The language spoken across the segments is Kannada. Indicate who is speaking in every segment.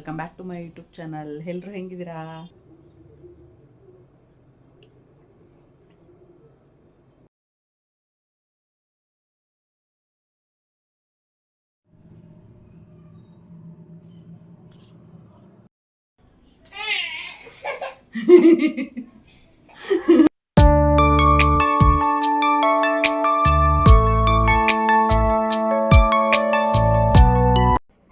Speaker 1: Welcome back to my YouTube channel ಎಲ್ಲರೂ ಹೆಂಗಿದ್ದೀರಾ?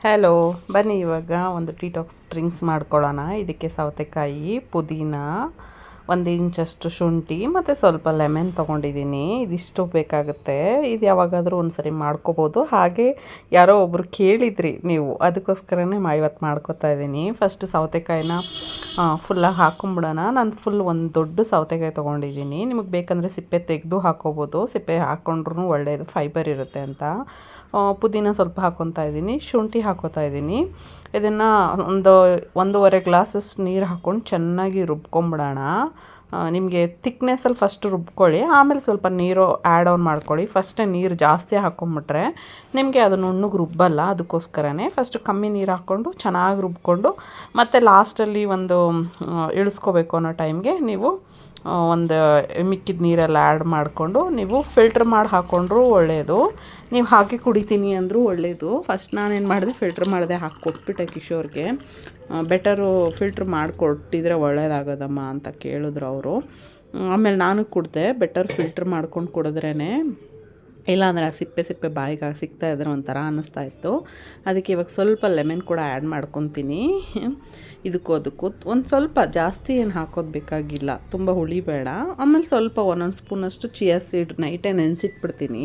Speaker 1: ಹಲೋ ಬನ್ನಿ ಇವಾಗ ಒಂದು ಟೀ ಟಾಕ್ಸ್ ಡ್ರಿಂಕ್ಸ್ ಮಾಡ್ಕೊಳ್ಳೋಣ. ಇದಕ್ಕೆ ಸೌತೆಕಾಯಿ, ಪುದೀನ, ಒಂದು ಇಂಚಷ್ಟು ಶುಂಠಿ, ಮತ್ತು ಸ್ವಲ್ಪ ಲೆಮನ್ ತೊಗೊಂಡಿದ್ದೀನಿ. ಇದಿಷ್ಟು ಬೇಕಾಗುತ್ತೆ. ಇದು ಯಾವಾಗಾದರೂ ಒಂದು ಸರಿ ಮಾಡ್ಕೋಬೋದು. ಹಾಗೆ ಯಾರೋ ಒಬ್ಬರು ಕೇಳಿದ್ರಿ ನೀವು, ಅದಕ್ಕೋಸ್ಕರನೇ ಇವತ್ತು ಮಾಡ್ಕೋತಾ ಇದ್ದೀನಿ. ಫಸ್ಟ್ ಸೌತೆಕಾಯಿನ ಫುಲ್ಲಾಗಿ ಹಾಕೊಂಬಿಡೋಣ. ನಾನು ಫುಲ್ ಒಂದು ದೊಡ್ಡ ಸೌತೆಕಾಯಿ ತೊಗೊಂಡಿದ್ದೀನಿ. ನಿಮಗೆ ಬೇಕಂದರೆ ಸಿಪ್ಪೆ ತೆಗೆದು ಹಾಕೋಬೋದು. ಸಿಪ್ಪೆ ಹಾಕ್ಕೊಂಡ್ರೂ ಒಳ್ಳೆಯದು ಫೈಬರ್ ಇರುತ್ತೆ ಅಂತ. ಪುದೀನ ಸ್ವಲ್ಪ ಹಾಕ್ಕೊತಾ ಇದ್ದೀನಿ, ಶುಂಠಿ ಹಾಕೋತಾ ಇದ್ದೀನಿ. ಇದನ್ನು ಒಂದು ಒಂದೂವರೆ ಗ್ಲಾಸಸ್ ನೀರು ಹಾಕ್ಕೊಂಡು ಚೆನ್ನಾಗಿ ರುಬ್ಕೊಂಬಿಡೋಣ. ನಿಮಗೆ ತಿಕ್ನೆಸ್ಸಲ್ಲಿ ಫಸ್ಟ್ ರುಬ್ಕೊಳ್ಳಿ, ಆಮೇಲೆ ಸ್ವಲ್ಪ ನೀರು ಆ್ಯಡ್ ಆನ್ ಮಾಡ್ಕೊಳ್ಳಿ. ಫಸ್ಟೇ ನೀರು ಜಾಸ್ತಿ ಹಾಕ್ಕೊಂಬಿಟ್ರೆ ನಿಮಗೆ ಅದು ನುಣ್ಣಗೆ ರುಬ್ಬಲ್ಲ, ಅದಕ್ಕೋಸ್ಕರನೇ ಫಸ್ಟ್ ಕಮ್ಮಿ ನೀರು ಹಾಕ್ಕೊಂಡು ಚೆನ್ನಾಗಿ ರುಬ್ಕೊಂಡು, ಮತ್ತು ಲಾಸ್ಟಲ್ಲಿ ಒಂದು ಇಳಿಸ್ಕೋಬೇಕು ಅನ್ನೋ ಟೈಮ್ಗೆ ನೀವು ಒಂದು ಮಿಕ್ಕಿದ ನೀರೆಲ್ಲ ಆ್ಯಡ್ ಮಾಡಿಕೊಂಡು ನೀವು ಫಿಲ್ಟ್ರ್ ಮಾಡಿ ಹಾಕ್ಕೊಂಡ್ರೂ ಒಳ್ಳೆಯದು ನೀವು ಹಾಕಿ ಕುಡಿತೀನಿ ಅಂದರೂ ಒಳ್ಳೆಯದು ಫಸ್ಟ್ ನಾನೇನು ಮಾಡಿದೆ ಫಿಲ್ಟ್ರ್ ಮಾಡಿದೆ, ಹಾಕಿ ಕೊಟ್ಬಿಟ್ಟೆ ಕಿಶೋರ್ಗೆ. ಬೆಟರು ಫಿಲ್ಟ್ರ್ ಮಾಡಿಕೊಟ್ಟಿದ್ರೆ ಒಳ್ಳೇದಾಗೋದಮ್ಮ ಅಂತ ಕೇಳಿದ್ರು ಅವರು. ಆಮೇಲೆ ನಾನು ಕುಡಿದೆ ಬೆಟರ್ ಫಿಲ್ಟ್ರ್ ಮಾಡ್ಕೊಂಡು ಕುಡಿದ್ರೇ ಇಲ್ಲಾಂದರೆ ಆ ಸಿಪ್ಪೆ ಸಿಪ್ಪೆ ಬಾಯಿಗೆ ಸಿಗ್ತಾ ಇದ್ರೆ ಒಂಥರ ಅನ್ನಿಸ್ತಾ ಇತ್ತು. ಅದಕ್ಕೆ ಇವಾಗ ಸ್ವಲ್ಪ ಲೆಮನ್ ಕೂಡ ಆ್ಯಡ್ ಮಾಡ್ಕೊತೀನಿ. ಇದಕ್ಕೂ ಅದಕ್ಕೂ ಒಂದು ಸ್ವಲ್ಪ ಜಾಸ್ತಿ ಏನು ಹಾಕೋದು ಬೇಕಾಗಿಲ್ಲ. ತುಂಬ ಹುಳಿ ಬೇಡ. ಆಮೇಲೆ ಸ್ವಲ್ಪ ಒಂದೊಂದು ಸ್ಪೂನಷ್ಟು ಚಿಯಾ ಸೀಡ್ ನೈಟೇ ನೆನೆಸಿಟ್ಬಿಡ್ತೀನಿ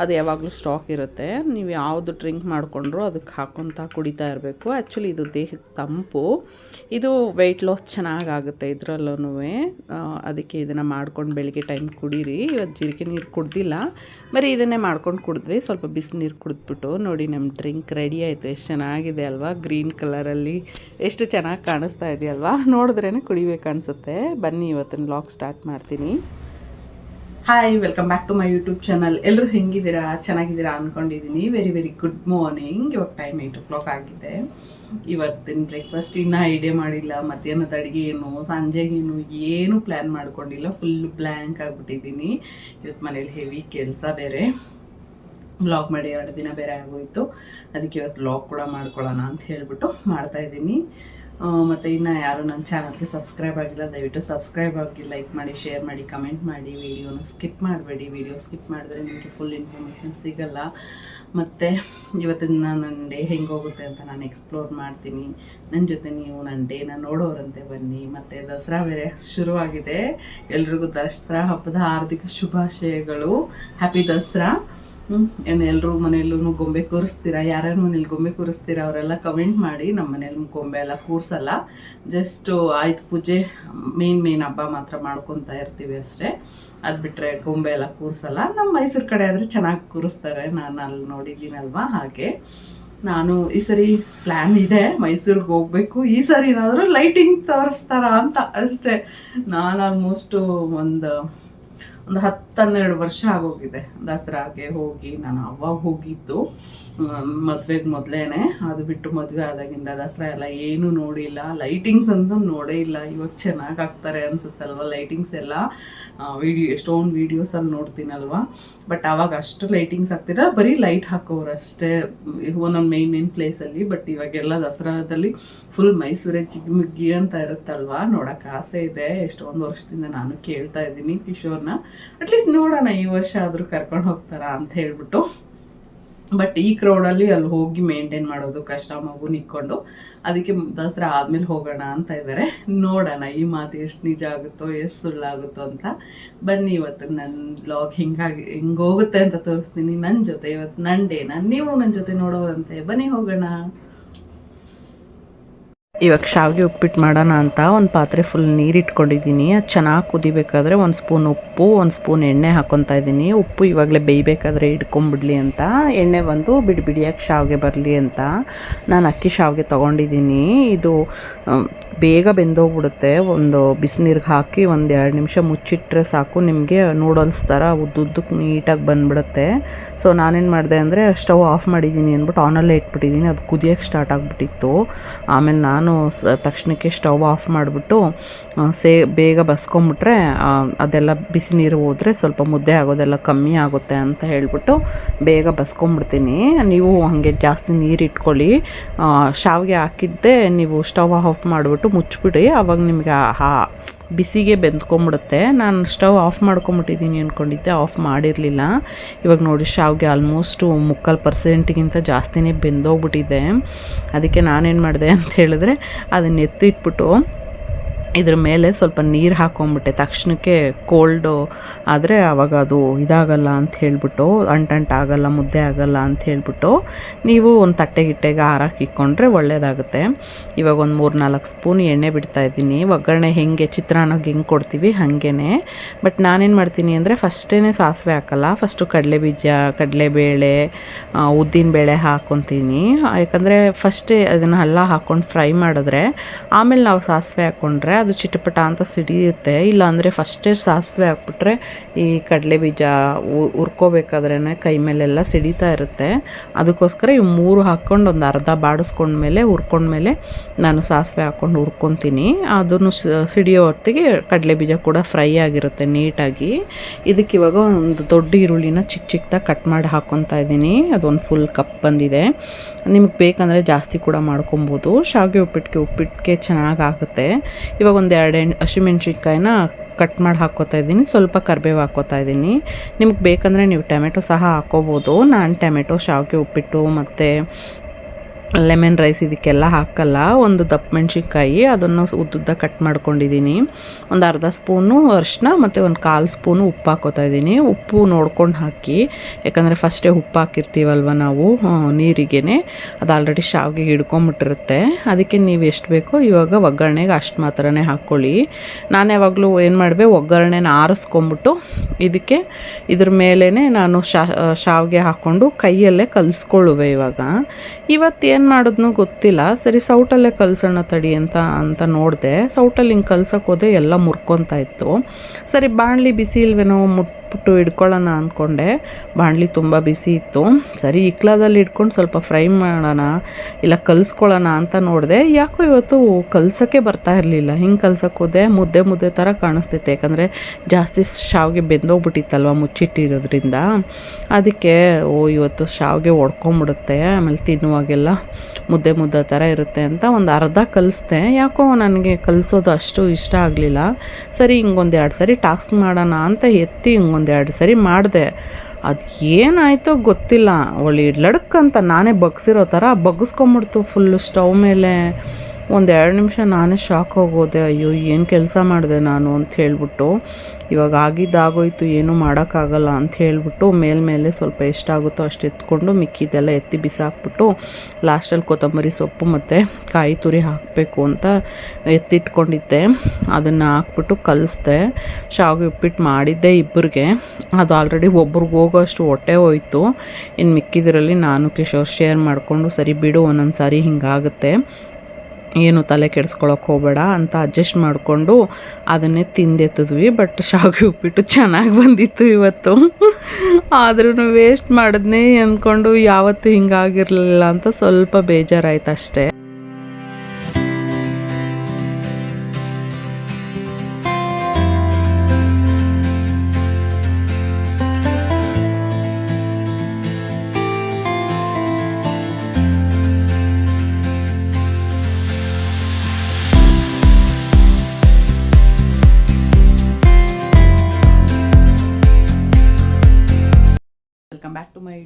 Speaker 1: ಅದು ಯಾವಾಗಲೂ ಸ್ಟಾಕ್ ಇರುತ್ತೆ. ನೀವು ಯಾವುದು ಡ್ರಿಂಕ್ ಮಾಡಿಕೊಂಡ್ರು ಅದಕ್ಕೆ ಹಾಕ್ಕೊತಾ ಕುಡಿತಾ ಇರಬೇಕು. ಆ್ಯಕ್ಚುಲಿ ಇದು ದೇಹಕ್ಕೆ ತಂಪು. ಇದು ವೆಯ್ಟ್ ಲಾಸ್ ಚೆನ್ನಾಗಾಗುತ್ತೆ ಇದರಲ್ಲೂ ಅದಕ್ಕೆ ಇದನ್ನು ಮಾಡ್ಕೊಂಡು ಬೆಳಿಗ್ಗೆ ಟೈಮ್ ಕುಡೀರಿ. ಇವತ್ತು ಜೀರಿಗೆ ನೀರು ಕುಡ್ದಿಲ್ಲ. ಬರೀ ಇದನ್ನೇ ಮಾಡ್ಕೊಂಡು ಕುಡಿದ್ವಿ. ಸ್ವಲ್ಪ ಬಿಸಿನೀರು ಕುಡಿದ್ಬಿಟ್ಟು ನೋಡಿ ನಮ್ಮ ಡ್ರಿಂಕ್ ರೆಡಿ ಆಯಿತು. ಎಷ್ಟು ಚೆನ್ನಾಗಿದೆ ಅಲ್ವಾ? ಗ್ರೀನ್ ಕಲರಲ್ಲಿ ಎಷ್ಟು ಚೆನ್ನಾಗಿ ಕಾಣಿಸ್ತಾ ಇದೆಯಲ್ವಾ? ನೋಡಿದ್ರೇ ಕುಡಿಬೇಕು ಅನಿಸುತ್ತೆ. ಬನ್ನಿ, ಇವತ್ತಿನ ಲಾಗ್ ಸ್ಟಾರ್ಟ್ ಮಾಡ್ತೀನಿ. Hi welcome back to my YouTube channel ಎಲ್ಲರೂ ಹೆಂಗಿದ್ದೀರಾ? ಚೆನ್ನಾಗಿದ್ದೀರಾ ಅಂದ್ಕೊಂಡಿದ್ದೀನಿ ವೆರಿ ವೆರಿ ಗುಡ್ ಮಾರ್ನಿಂಗ್ ಇವಾಗ ಟೈಮ್ ಏಯ್ಟ್ ಓ ಕ್ಲಾಕ್ ಆಗಿದೆ. ಇವತ್ತಿನ ಬ್ರೇಕ್ಫಾಸ್ಟ್ ಇನ್ನೂ ಐಡಿಯಾ ಮಾಡಿಲ್ಲ. ಮಧ್ಯಾಹ್ನದ ಅಡುಗೆ ಏನು ಸಂಜೆಗೇನು ಏನು ಪ್ಲ್ಯಾನ್ ಮಾಡ್ಕೊಂಡಿಲ್ಲ. ಫುಲ್ ಬ್ಲ್ಯಾಂಕ್ ಆಗಿಬಿಟ್ಟಿದ್ದೀನಿ ಇವತ್ತು ಮನೇಲಿ ಹೆವಿ ಕೆಲಸ ಬೇರೆ. ಬ್ಲಾಗ್ ಮಾಡಿ ಎರಡು ದಿನ ಬೇರೆ ಆಗೋಯ್ತು. ಅದಕ್ಕೆ ಇವತ್ತು ಬ್ಲಾಗ್ ಕೂಡ ಮಾಡ್ಕೊಳ್ಳೋಣ ಅಂತ ಹೇಳ್ಬಿಟ್ಟು ಮಾಡ್ತಾ ಇದ್ದೀನಿ ಮತ್ತು ಇನ್ನು ಯಾರು ನನ್ನ ಚಾನಲ್ಗೆ ಸಬ್ಸ್ಕ್ರೈಬ್ ಆಗಿಲ್ಲ, ದಯವಿಟ್ಟು ಸಬ್ಸ್ಕ್ರೈಬ್ ಆಗಿ ಲೈಕ್ ಮಾಡಿ, ಶೇರ್ ಮಾಡಿ, ಕಮೆಂಟ್ ಮಾಡಿ. ವಿಡಿಯೋನ ಸ್ಕಿಪ್ ಮಾಡಬೇಡಿ. ವಿಡಿಯೋ ಸ್ಕಿಪ್ ಮಾಡಿದ್ರೆ ನಿಮಗೆ ಫುಲ್ ಇನ್ಫಾರ್ಮೇಷನ್ ಸಿಗಲ್ಲ. ಮತ್ತು ಇವತ್ತಿನ ನನ್ನ ಡೇ ಹೆಂಗೆ ಹೋಗುತ್ತೆ ಅಂತ ನಾನು ಎಕ್ಸ್ಪ್ಲೋರ್ ಮಾಡ್ತೀನಿ. ನನ್ನ ಜೊತೆ ನೀವು ನನ್ನ ಡೇನ ನೋಡೋರಂತೆ ಬನ್ನಿ. ಮತ್ತು ದಸರಾ ಬೇರೆ ಶುರುವಾಗಿದೆ. ಎಲ್ರಿಗೂ ದಸರಾ ಹಬ್ಬದ ಹಾರ್ದಿಕ ಶುಭಾಶಯಗಳು. ಹ್ಯಾಪಿ ದಸರಾ. ಏನು ಎಲ್ಲರೂ ಮನೆಯಲ್ಲೂ ಗೊಂಬೆ ಕೂರಿಸ್ತೀರಾ? ಯಾರ್ಯಾರ ಮನೇಲಿ ಗೊಂಬೆ ಕೂರಿಸ್ತೀರಾ? ಅವರೆಲ್ಲ ಕಮೆಂಟ್ ಮಾಡಿ ನಮ್ಮ ಮನೇಲಿ ಗೊಂಬೆ ಎಲ್ಲ ಕೂರಿಸಲ್ಲ. ಜಸ್ಟು ಆಯ್ತು ಪೂಜೆ ಮೇನ್ ಮೇನ್ ಹಬ್ಬ ಮಾತ್ರ ಮಾಡ್ಕೊತಾ ಇರ್ತೀವಿ ಅಷ್ಟೇ. ಅದು ಬಿಟ್ಟರೆ ಗೊಂಬೆ ಎಲ್ಲ ಕೂರಿಸಲ್ಲ. ನಮ್ಮ ಮೈಸೂರು ಕಡೆ ಆದರೆ ಚೆನ್ನಾಗಿ ಕೂರಿಸ್ತಾರೆ. ನಾನು ಅಲ್ಲಿ ನೋಡಿದ್ದೀನಲ್ವಾ ಹಾಗೆ. ನಾನು ಈ ಸರಿ ಪ್ಲ್ಯಾನ್ ಇದೆ. ಮೈಸೂರಿಗೆ ಹೋಗಬೇಕು. ಈ ಸರಿ ಏನಾದರೂ ಲೈಟಿಂಗ್ ತೋರಿಸ್ತಾರ ಅಂತ ಅಷ್ಟೇ. ನಾನು ಆಲ್ಮೋಸ್ಟು ಒಂದು ಒಂದು ಹತ್ತನ್ನೆರಡು ವರ್ಷ ಆಗೋಗಿದೆ. ದಸರಾಗೆ ಹೋಗಿ, ನಾನು ಅವಾಗ ಹೋಗಿದ್ದು ಮದುವೆಗೆ ಮೊದಲೇನೆ. ಅದು ಬಿಟ್ಟು ಮದುವೆ ಆದಾಗಿಂದ ದಸರಾ ಎಲ್ಲ ಏನು ನೋಡಿಲ್ಲ. ಲೈಟಿಂಗ್ಸ್ ಅಂತೂ ನೋಡೇ ಇಲ್ಲ. ಇವಾಗ ಚೆನ್ನಾಗಿ ಹಾಕ್ತಾರೆ ಅನ್ಸುತ್ತಲ್ವ ಲೈಟಿಂಗ್ಸ್ ಎಲ್ಲ? ವಿಡಿಯೋ ಎಷ್ಟೊಂದು ವೀಡಿಯೋಸಲ್ಲಿ ನೋಡ್ತೀನಲ್ವ? ಬಟ್ ಅವಾಗ ಅಷ್ಟು ಲೈಟಿಂಗ್ಸ್ ಹಾಕ್ತಿರ ಬರೀ ಲೈಟ್ ಹಾಕೋರು ಅಷ್ಟೇ ಒಂದೊಂದು ಮೇನ್ ಮೇನ್ ಪ್ಲೇಸಲ್ಲಿ ಬಟ್ ಇವಾಗೆಲ್ಲ ದಸರಾದಲ್ಲಿ ಫುಲ್ ಮೈಸೂರೇ ಚಿಗ್ಮಿಗ್ಗಿ ಅಂತ ಇರುತ್ತಲ್ವಾ? ನೋಡೋಕೆ ಆಸೆ ಇದೆ. ಎಷ್ಟೊಂದು ವರ್ಷದಿಂದ ನಾನು ಕೇಳ್ತಾ ಇದ್ದೀನಿ ಕಿಶೋರ್ನ. ಅಟ್ಲೀಸ್ಟ್ ನೋಡೋಣ ಈ ವರ್ಷ ಆದರೂ ಕರ್ಕೊಂಡು ಹೋಗ್ತಾರಾ ಅಂತ ಹೇಳ್ಬಿಟ್ಟು. ಬಟ್ ಈ ಕ್ರೌಡಲ್ಲಿ ಅಲ್ಲಿ ಹೋಗಿ ಮೇಂಟೈನ್ ಮಾಡೋದು ಕಷ್ಟ, ಮಗು ನಿಕ್ಕೊಂಡು ಅದಕ್ಕೆ ದಸರಾ ಆದಮೇಲೆ ಹೋಗೋಣ ಅಂತ ಇದ್ದಾರೆ ನೋಡೋಣ ಈ ಮಾತು ಎಷ್ಟು ನಿಜ ಆಗುತ್ತೋ, ಎಷ್ಟು ಸುಳ್ಳಾಗುತ್ತೋ ಅಂತ. ಬನ್ನಿ ಇವತ್ತು ನನ್ನ ಬ್ಲಾಗ್ ಹಿಂಗಾಗಿ, ಹಿಂಗೆ ಹೋಗುತ್ತೆ ಅಂತ ತೋರಿಸ್ತೀನಿ. ನನ್ನ ಜೊತೆ ಇವತ್ತು ನನ್ನ ಡೇನ? ನೀವು ನನ್ನ ಜೊತೆ ನೋಡೋರಂತೆ. ಬನ್ನಿ ಹೋಗೋಣ. ಇವಾಗ ಶಾವಿಗೆ ಉಪ್ಪಿಟ್ಟು ಮಾಡೋಣ ಅಂತ ಒಂದು ಪಾತ್ರೆ ಫುಲ್ ನೀರು ಇಟ್ಕೊಂಡಿದ್ದೀನಿ. ಅದು ಚೆನ್ನಾಗಿ ಕುದಿಬೇಕಾದ್ರೆ ಒಂದು ಸ್ಪೂನ್ ಉಪ್ಪು, ಒಂದು ಸ್ಪೂನ್ ಎಣ್ಣೆ ಹಾಕ್ಕೊತಾ ಇದ್ದೀನಿ. ಉಪ್ಪು ಇವಾಗಲೇ ಬೇಯಬೇಕಾದ್ರೆ ಹಿಡ್ಕೊಂಬಿಡಲಿ ಅಂತ. ಎಣ್ಣೆ ಬಂದು ಬಿಡಿ ಬಿಡಿಯಾಗಿ ಶಾವಿಗೆ ಬರಲಿ ಅಂತ ನಾನು ಅಕ್ಕಿ ಶಾವಿಗೆ ತೊಗೊಂಡಿದ್ದೀನಿ. ಇದು ಬೇಗ ಬೆಂದೋಗ್ಬಿಡುತ್ತೆ. ಒಂದು ಬಿಸಿನೀರಿಗೆ ಹಾಕಿ ಒಂದು ಎರಡು ನಿಮಿಷ ಮುಚ್ಚಿಟ್ರೆ ಸಾಕು. ನಿಮಗೆ ನೂಡಲ್ಸ್ ಥರ ಉದ್ದುದ್ದಕ್ಕೆ ನೀಟಾಗಿ ಬಂದ್ಬಿಡುತ್ತೆ. ಸೊ ನಾನೇನು ಮಾಡಿದೆ ಅಂದರೆ, ಸ್ಟವ್ ಆಫ್ ಮಾಡಿದ್ದೀನಿ ಅಂದ್ಬಿಟ್ಟು ಆನಲ್ಲೇ ಇಟ್ಬಿಟ್ಟಿದ್ದೀನಿ. ಅದು ಕುದಿಯೋಕ್ಕೆ ಸ್ಟಾರ್ಟ್ ಆಗಿಬಿಟ್ಟಿತ್ತು. ಆಮೇಲೆ ನಾನು ಸ ತಕ್ಷಣಕ್ಕೆ ಸ್ಟವ್ ಆಫ್ ಮಾಡಿಬಿಟ್ಟು ಸೇ, ಬೇಗ ಬಸ್ಕೊಂಬಿಟ್ರೆ ಅದೆಲ್ಲ ಬಿಸಿ ನೀರು ಹೋದರೆ ಸ್ವಲ್ಪ ಮುದ್ದೆ ಆಗೋದೆಲ್ಲ ಕಮ್ಮಿ ಆಗುತ್ತೆ ಅಂತ ಹೇಳಿಬಿಟ್ಟು ಬೇಗ ಬಸ್ಕೊಂಬಿಡ್ತೀನಿ. ನೀವು ಹಾಗೆ ಜಾಸ್ತಿ ನೀರು ಇಟ್ಕೊಳ್ಳಿ. ಶಾವಿಗೆ ಹಾಕಿದ್ದೆ ನೀವು ಸ್ಟವ್ ಆಫ್ ಮಾಡಿಬಿಟ್ಟು ಮುಚ್ಚಿಬಿಡಿ. ಆವಾಗ ನಿಮಗೆ ಆ ಬಿಸಿಗೆ ಬೆಂದ್ಕೊಂಬಿಡುತ್ತೆ. ನಾನು ಸ್ಟವ್ ಆಫ್ ಮಾಡ್ಕೊಂಬಿಟ್ಟಿದ್ದೀನಿ ಅಂದ್ಕೊಂಡಿದ್ದೆ ಆಫ್ ಮಾಡಿರಲಿಲ್ಲ. ಇವಾಗ ನೋಡಿ, ಶಾವಿಗೆ ಆಲ್ಮೋಸ್ಟು ಮುಕ್ಕಾಲು ಪರ್ಸೆಂಟ್ಗಿಂತ ಜಾಸ್ತಿನೇ ಬೆಂದೋಗ್ಬಿಟ್ಟಿದೆ. ಅದಕ್ಕೆ ನಾನೇನು ಮಾಡಿದೆ ಅಂತ ಹೇಳಿದ್ರೆ, ಅದನ್ನ ಎತ್ತಿಟ್ಬಿಟ್ಟು ಇದ್ರ ಮೇಲೆ ಸ್ವಲ್ಪ ನೀರು ಹಾಕ್ಕೊಂಬಿಟ್ಟೆ ತಕ್ಷಣಕ್ಕೆ ಕೋಲ್ಡು ಆದರೆ ಆವಾಗ ಅದು ಇದಾಗಲ್ಲ ಅಂತ ಹೇಳ್ಬಿಟ್ಟು ಅಂಟಂಟಾಗಲ್ಲ ಮುದ್ದೆ ಆಗಲ್ಲ ಅಂತ ಹೇಳ್ಬಿಟ್ಟು ನೀವು ಒಂದು ತಟ್ಟೆ ಗಿಟ್ಟೆಗೆ ಹಾರಾಕಿ ಇಕ್ಕೊಂಡ್ರೆ ಒಳ್ಳೆಯದಾಗುತ್ತೆ ಇವಾಗ ಒಂದು ಮೂರು ನಾಲ್ಕು ಸ್ಪೂನ್ ಎಣ್ಣೆ ಬಿಡ್ತಾ ಇದ್ದೀನಿ. ಒಗ್ಗರಣೆ ಹೆಂಗೆ ಚಿತ್ರಾನ್ನಕ್ಕೆ ಹೆಂಗೆ ಕೊಡ್ತೀವಿ ಹಾಗೇ ಬಟ್ ನಾನೇನು ಮಾಡ್ತೀನಿ ಅಂದರೆ ಫಸ್ಟೇ ಸಾಸಿವೆ ಹಾಕಲ್ಲ. ಫಸ್ಟು ಕಡಲೆ ಬೀಜ, ಕಡಲೆಬೇಳೆ ಉದ್ದಿನಬೇಳೆ ಹಾಕೊತೀನಿ. ಯಾಕಂದರೆ ಫಸ್ಟೇ ಅದನ್ನು ಹಲ್ಲ ಹಾಕ್ಕೊಂಡು ಫ್ರೈ ಮಾಡಿದ್ರೆ ಆಮೇಲೆ ನಾವು ಸಾಸಿವೆ ಹಾಕ್ಕೊಂಡ್ರೆ ಅದು ಚಿಟಪಟ ಅಂತ ಸಿಡಿಯುತ್ತೆ ಇಲ್ಲಾಂದರೆ ಫಸ್ಟೇ ಸಾಸಿವೆ ಹಾಕ್ಬಿಟ್ರೆ ಈ ಕಡಲೆ ಬೀಜ ಹುರ್ಕೋಬೇಕಾದ್ರೇ ಕೈ ಮೇಲೆಲ್ಲ ಸಿಡಿತಾ ಇರುತ್ತೆ. ಅದಕ್ಕೋಸ್ಕರ ಇವು ಮೂರು ಹಾಕ್ಕೊಂಡು ಒಂದು ಅರ್ಧ ಬಾಡಿಸ್ಕೊಂಡ್ಮೇಲೆ ಹುರ್ಕೊಂಡ್ಮೇಲೆ ನಾನು ಸಾಸಿವೆ ಹಾಕ್ಕೊಂಡು ಹುರ್ಕೊತೀನಿ. ಅದನ್ನು ಸಿಡಿಯೋ ಹೊತ್ತಿಗೆ ಕಡಲೆ ಬೀಜ ಕೂಡ ಫ್ರೈ ಆಗಿರುತ್ತೆ ನೀಟಾಗಿ. ಇದಕ್ಕೆ ಇವಾಗ ಒಂದು ದೊಡ್ಡ ಈರುಳ್ಳಿನ ಚಿಕ್ಕ ಚಿಕ್ಕದಾಗಿ ಕಟ್ ಮಾಡಿ ಹಾಕ್ಕೊತಾ ಇದ್ದೀನಿ. ಅದೊಂದು ಫುಲ್ ಕಪ್ ಬಂದಿದೆ. ನಿಮಗೆ ಬೇಕಂದರೆ ಜಾಸ್ತಿ ಕೂಡ ಮಾಡ್ಕೊಬೋದು. ಶಾವಿಗೆ ಉಪ್ಪಿಟ್ಟಿಗೆ ಉಪ್ಪಿಟ್ಟಿಗೆ ಚೆನ್ನಾಗಿ ಆಗುತ್ತೆ. ಇವಾಗ ಒಂದು ಎರಡು ಎಣ್ಣೆ ಹಸಿಮೆಣ್ಸಿನ್ಕಾಯಿನ ಕಟ್ ಮಾಡಿ ಹಾಕ್ಕೋತಾ ಇದ್ದೀನಿ. ಸ್ವಲ್ಪ ಕರಿಬೇವು ಹಾಕ್ಕೋತಾ ಇದ್ದೀನಿ. ನಿಮ್ಗೆ ಬೇಕಂದರೆ ನೀವು ಟೊಮೆಟೊ ಸಹ ಹಾಕ್ಕೋಬೋದು ನಾನು ಟೊಮೆಟೊ, ಶಾವಿಗೆ ಉಪ್ಪಿಟ್ಟು ಮತ್ತು ಲೆಮನ್ ರೈಸ್ ಇದಕ್ಕೆಲ್ಲ ಹಾಕಲ್ಲ. ಒಂದು ದಪ್ಪ ಮೆಣಸಿನ್ಕಾಯಿ, ಅದನ್ನು ಉದ್ದುದ್ದ ಕಟ್ ಮಾಡ್ಕೊಂಡಿದ್ದೀನಿ. ಒಂದು ಅರ್ಧ ಸ್ಪೂನು ಅರಿಶಿನ ಮತ್ತು ಒಂದು ಕಾಲು ಸ್ಪೂನು ಉಪ್ಪು ಹಾಕೋತಾ ಇದ್ದೀನಿ. ಉಪ್ಪು ನೋಡ್ಕೊಂಡು ಹಾಕಿ, ಯಾಕಂದರೆ ಫಸ್ಟೇ ಉಪ್ಪು ಹಾಕಿರ್ತೀವಲ್ವ ನಾವು ನೀರಿಗೆ ಅದು ಆಲ್ರೆಡಿ ಶಾವಿಗೆ ಹಿಡ್ಕೊಂಬಿಟ್ಟಿರುತ್ತೆ. ಅದಕ್ಕೆ ನೀವು ಎಷ್ಟು ಬೇಕೋ ಇವಾಗ ಒಗ್ಗರಣೆಗೆ ಅಷ್ಟು ಮಾತ್ರನೇ ಹಾಕ್ಕೊಳ್ಳಿ ನಾನು ಯಾವಾಗಲೂ ಏನು ಮಾಡಿದೆ ಒಗ್ಗರಣೆನ ಆರಿಸ್ಕೊಂಬಿಟ್ಟು ಇದಕ್ಕೆ ಇದ್ರ ಮೇಲೇ ನಾನು ಶಾವಿಗೆ ಹಾಕ್ಕೊಂಡು ಕೈಯಲ್ಲೇ ಕಲಿಸ್ಕೊಳ್ಳುವೆ ಇವಾಗ. ಇವತ್ತು ಏನು ಮಾಡಿದ್ನೋ ಗೊತ್ತಿಲ್ಲ. ಸರಿ, ಸೌಟಲ್ಲೇ ಕಲ್ಸೋಣ ತಡಿ ಅಂತ ಅಂತ ನೋಡಿದೆ. ಸೌಟಲ್ಲಿ ಹಿಂಗೆ ಕಲ್ಸೋಕೆ ಎಲ್ಲ ಮುರ್ಕೊತಾ ಇತ್ತು. ಸರಿ, ಬಾಣಲಿ ಬಿಸಿ ಇಲ್ವೇನೋ ಮುಟ್ಬಿಟ್ಟು ಇಡ್ಕೊಳ್ಳೋಣ ಅಂದ್ಕೊಂಡೆ. ಬಾಣಲಿ ತುಂಬ ಬಿಸಿ ಇತ್ತು. ಸರಿ, ಇಕ್ಲಾದಲ್ಲಿ ಇಟ್ಕೊಂಡು ಸ್ವಲ್ಪ ಫ್ರೈ ಮಾಡೋಣ, ಇಲ್ಲ ಕಲಿಸ್ಕೊಳ್ಳೋಣ ಅಂತ ನೋಡಿದೆ. ಯಾಕೋ ಇವತ್ತು ಕಲ್ಸೋಕ್ಕೆ ಬರ್ತಾ ಇರಲಿಲ್ಲ. ಹಿಂಗೆ ಕಲ್ಸೋಕ್ಕೋದೆ ಮುದ್ದೆ ಮುದ್ದೆ ಥರ ಕಾಣಿಸ್ತೈತೆ ಯಾಕಂದರೆ ಜಾಸ್ತಿ ಶಾವಿಗೆ ಬೆಂದೋಗ್ಬಿಟ್ಟಿತ್ತಲ್ವ ಮುಚ್ಚಿಟ್ಟಿರೋದ್ರಿಂದ. ಅದಕ್ಕೆ, ಓ, ಇವತ್ತು ಶಾವಿಗೆ ಒಡ್ಕೊಂಬಿಡುತ್ತೆ, ಆಮೇಲೆ ತಿನ್ನುವಾಗೆಲ್ಲ ಮುದ್ದೆ ಮುದ್ದೆ ಥರ ಇರುತ್ತೆ ಅಂತ ಒಂದು ಅರ್ಧ ಕಲಿಸ್ದೆ. ಯಾಕೋ ನನಗೆ ಕಲಿಸೋದು ಅಷ್ಟು ಇಷ್ಟ ಆಗಲಿಲ್ಲ. ಸರಿ, ಹಿಂಗೊಂದು ಎರಡು ಸರಿ ಟಾಸ್ಕ್ ಮಾಡೋಣ ಅಂತ ಎತ್ತಿ ಹಿಂಗೊಂದು ಎರಡು ಸರಿ ಮಾಡಿದೆ. ಅದು ಏನಾಯಿತೋ ಗೊತ್ತಿಲ್ಲ. ಒಳ್ಳೆ ಲಡಕ್ಕಂತ ನಾನೇ ಬಗ್ಸಿರೋ ಥರ ಬಗ್ಗಿಸ್ಕೊಂಬಿಡ್ತು ಫುಲ್ಲು ಸ್ಟವ್ ಮೇಲೆ. ಒಂದು ಎರಡು ನಿಮಿಷ ನಾನೇ ಶಾಕ್ ಹೋಗೋದೆ, ಅಯ್ಯೋ, ಏನು ಕೆಲಸ ಮಾಡಿದೆ ನಾನು? ಅಂತ ಹೇಳಿಬಿಟ್ಟು, ಇವಾಗ ಆಗಿದ್ದಾಗೋಯ್ತು, ಏನೂ ಮಾಡೋಕ್ಕಾಗಲ್ಲ ಅಂತ ಹೇಳಿಬಿಟ್ಟು ಮೇಲ್ಮೇಲೆ ಸ್ವಲ್ಪ ಎಷ್ಟಾಗುತ್ತೋ ಅಷ್ಟು ಎತ್ಕೊಂಡು ಮಿಕ್ಕಿದೆಲ್ಲ ಎತ್ತಿ ಬಿಸಾಕ್ಬಿಟ್ಟು, ಲಾಸ್ಟಲ್ಲಿ ಕೊತ್ತಂಬರಿ ಸೊಪ್ಪು ಮತ್ತು ಕಾಯಿ ತುರಿ ಹಾಕಬೇಕು ಅಂತ ಎತ್ತಿಟ್ಕೊಂಡಿದ್ದೆ. ಅದನ್ನು ಹಾಕ್ಬಿಟ್ಟು ಕಲಿಸ್ದೆ. ಶಾವಿಗೆ ಉಪ್ಪಿಟ್ಟು ಮಾಡಿದ್ದೆ ಇಬ್ಬರಿಗೆ. ಅದು ಆಲ್ರೆಡಿ ಒಬ್ರಿಗೆ ಹೋಗೋ ಅಷ್ಟು ಹೊಟ್ಟೆ ಹೋಯ್ತು. ಇನ್ನು ಮಿಕ್ಕಿದ್ರಲ್ಲಿ ನಾನು, ಕಿಶೋರ್ ಶೇರ್ ಮಾಡಿಕೊಂಡು, ಸರಿ ಬಿಡು ಒಂದೊಂದು ಸಾರಿ ಹಿಂಗಾಗುತ್ತೆ. ಏನು ತಲೆ ಕೆಡಿಸ್ಕೊಳಕ್ಕೆ ಹೋಗಬೇಡ ಅಂತ ಅಡ್ಜಸ್ಟ್ ಮಾಡಿಕೊಂಡು ಅದನ್ನೇ ತಿಂದೆತ್ತಿದ್ವಿ. ಬಟ್ ಶಾವಿಗೆ ಉಪ್ಪಿಟ್ಟು ಚೆನ್ನಾಗಿ ಬಂದಿತ್ತು ಇವತ್ತು. ಆದ್ರೂ ವೇಸ್ಟ್ ಮಾಡಿದ್ನೇ ಅಂದ್ಕೊಂಡು ಯಾವತ್ತೂ ಹಿಂಗಾಗಿರಲಿಲ್ಲ ಅಂತ ಸ್ವಲ್ಪ ಬೇಜಾರಾಯ್ತು ಅಷ್ಟೇ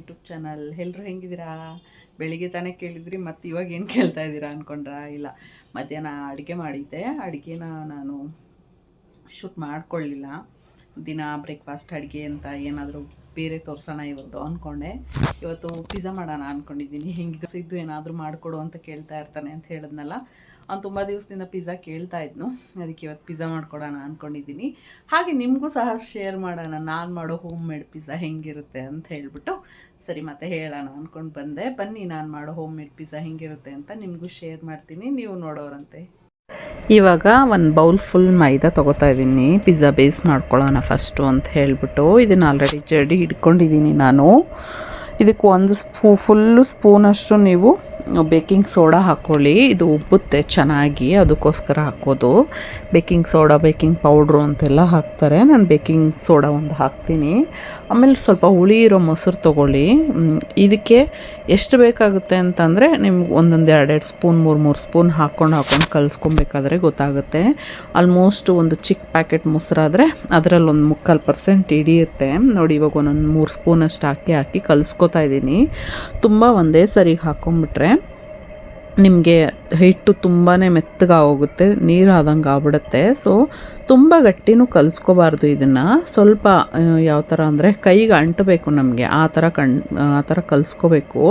Speaker 1: ಯೂಟ್ಯೂಬ್ ಚಾನಲ್ ಎಲ್ಲರೂ ಹೆಂಗಿದ್ದೀರಾ? ಬೆಳಿಗ್ಗೆ ತಾನೇ ಕೇಳಿದ್ರಿ, ಮತ್ತು ಇವಾಗ ಏನು ಕೇಳ್ತಾ ಇದ್ದೀರಾ ಅಂದ್ಕೊಂಡ್ರಾ ಇಲ್ಲ. ಮಧ್ಯಾಹ್ನ ಅಡುಗೆ ಮಾಡಿದ್ದೆ. ಅಡುಗೆನ ನಾನು ಶೂಟ್ ಮಾಡ್ಕೊಳ್ಳಿಲ್ಲ ದಿನ ಬ್ರೇಕ್ಫಾಸ್ಟ್, ಅಡುಗೆ ಅಂತ ಏನಾದರೂ ಬೇರೆ ತೋರಿಸೋಣ ಇವತ್ತು ಅಂದ್ಕೊಂಡೆ ಇವತ್ತು ಪಿಜ್ಜಾ ಮಾಡೋಣ ಅಂದ್ಕೊಂಡಿದ್ದೀನಿ ಹೆಂಗಿದ್ದು ಏನಾದರೂ ಮಾಡಿಕೊಡು ಅಂತ ಕೇಳ್ತಾ ಇರ್ತಾನೆ ಅಂತ ಹೇಳಿದ್ನಲ್ಲ. ಅವ್ನು ತುಂಬ ದಿವಸದಿಂದ ಪಿಜ್ಜಾ ಕೇಳ್ತಾ ಇದ್ನು. ಅದಕ್ಕೆ ಇವತ್ತು ಪಿಜ್ಜಾ ಮಾಡ್ಕೊಡೋಣ ಅಂದ್ಕೊಂಡಿದ್ದೀನಿ ಹಾಗೆ ನಿಮಗೂ ಸಹ ಶೇರ್ ಮಾಡೋಣ. ನಾನು ಮಾಡೋ ಹೋಮ್ ಮೇಡ್ ಪಿಜ್ಜಾ ಹೆಂಗಿರುತ್ತೆ ಅಂತ ಹೇಳಿಬಿಟ್ಟು ಸರಿ ಮತ್ತೆ ಹೇಳೋಣ ಅಂದ್ಕೊಂಡು ಬಂದೆ. ಬನ್ನಿ ನಾನು ಮಾಡೋ ಹೋಮ್ ಮೇಡ್ ಪಿಜ್ಜಾ ಹೆಂಗಿರುತ್ತೆ ಅಂತ ನಿಮಗೂ ಶೇರ್ ಮಾಡ್ತೀನಿ. ನೀವು ನೋಡೋರಂತೆ. ಇವಾಗ ಒಂದು ಬೌಲ್ ಫುಲ್ ಮೈದಾ ತೊಗೋತಾ ಇದ್ದೀನಿ. ಪಿಜ್ಜಾ ಬೇಸ್ ಮಾಡ್ಕೊಳ್ಳೋಣ ಫಸ್ಟು ಅಂತ ಹೇಳಿಬಿಟ್ಟು. ಇದನ್ನು ಆಲ್ರೆಡಿ ಜಡಿ ಹಿಡ್ಕೊಂಡಿದ್ದೀನಿ ನಾನು. ಇದಕ್ಕೆ ಒಂದು ಸ್ಪೂ ಫುಲ್ಲು ಸ್ಪೂನಷ್ಟು ನೀವು ಬೇಕಿಂಗ್ ಸೋಡಾ ಹಾಕ್ಕೊಳ್ಳಿ ಇದು ಉಬ್ಬುತ್ತೆ ಚೆನ್ನಾಗಿ, ಅದಕ್ಕೋಸ್ಕರ ಹಾಕೋದು. ಬೇಕಿಂಗ್ ಸೋಡಾ, ಬೇಕಿಂಗ್ ಪೌಡ್ರು ಅಂತೆಲ್ಲ ಹಾಕ್ತಾರೆ. ನಾನು ಬೇಕಿಂಗ್ ಸೋಡಾ ಒಂದು ಹಾಕ್ತೀನಿ. ಆಮೇಲೆ ಸ್ವಲ್ಪ ಹುಳಿ ಇರೋ ಮೊಸರು ತೊಗೊಳ್ಳಿ. ಇದಕ್ಕೆ ಎಷ್ಟು ಬೇಕಾಗುತ್ತೆ ಅಂತಂದರೆ ನಿಮ್ಗೆ ಒಂದೊಂದು ಎರಡೆರಡು ಸ್ಪೂನ್, ಮೂರು ಮೂರು ಸ್ಪೂನ್ ಹಾಕ್ಕೊಂಡು ಹಾಕ್ಕೊಂಡು ಕಲಿಸ್ಕೊಬೇಕಾದ್ರೆ ಗೊತ್ತಾಗುತ್ತೆ. ಆಲ್ಮೋಸ್ಟ್ ಒಂದು ಚಿಕ್ಕ ಪ್ಯಾಕೆಟ್ ಮೊಸರಾದರೆ ಅದರಲ್ಲಿ ಒಂದು ಮುಕ್ಕಾಲು ಪರ್ಸೆಂಟ್ ಹಿಡಿಯುತ್ತೆ. ನೋಡಿ, ಇವಾಗ ಒಂದೊಂದು ಮೂರು ಸ್ಪೂನಷ್ಟು ಹಾಕಿ ಹಾಕಿ ಕಲಿಸ್ಕೊತಾ ಇದ್ದೀನಿ. ತುಂಬ ಒಂದೇ ಸರಿಗೆ ಹಾಕ್ಕೊಂಬಿಟ್ರೆ ನಿಮಗೆ ಹಿಟ್ಟು ತುಂಬಾ ಮೆತ್ತಗಾಗೋಗುತ್ತೆ ನೀರು ಆದಂಗೆ ಆಗ್ಬಿಡುತ್ತೆ. ಸೊ ತುಂಬ ಗಟ್ಟಿನೂ ಕಲಿಸ್ಕೋಬಾರ್ದು ಇದನ್ನು. ಸ್ವಲ್ಪ ಯಾವ ಥರ ಅಂದರೆ ಕೈಗೆ ಅಂಟಬೇಕು ನಮಗೆ. ಆ ಥರ ಕಣ್, ಆ ಥರ ಕಲಿಸ್ಕೋಬೇಕು.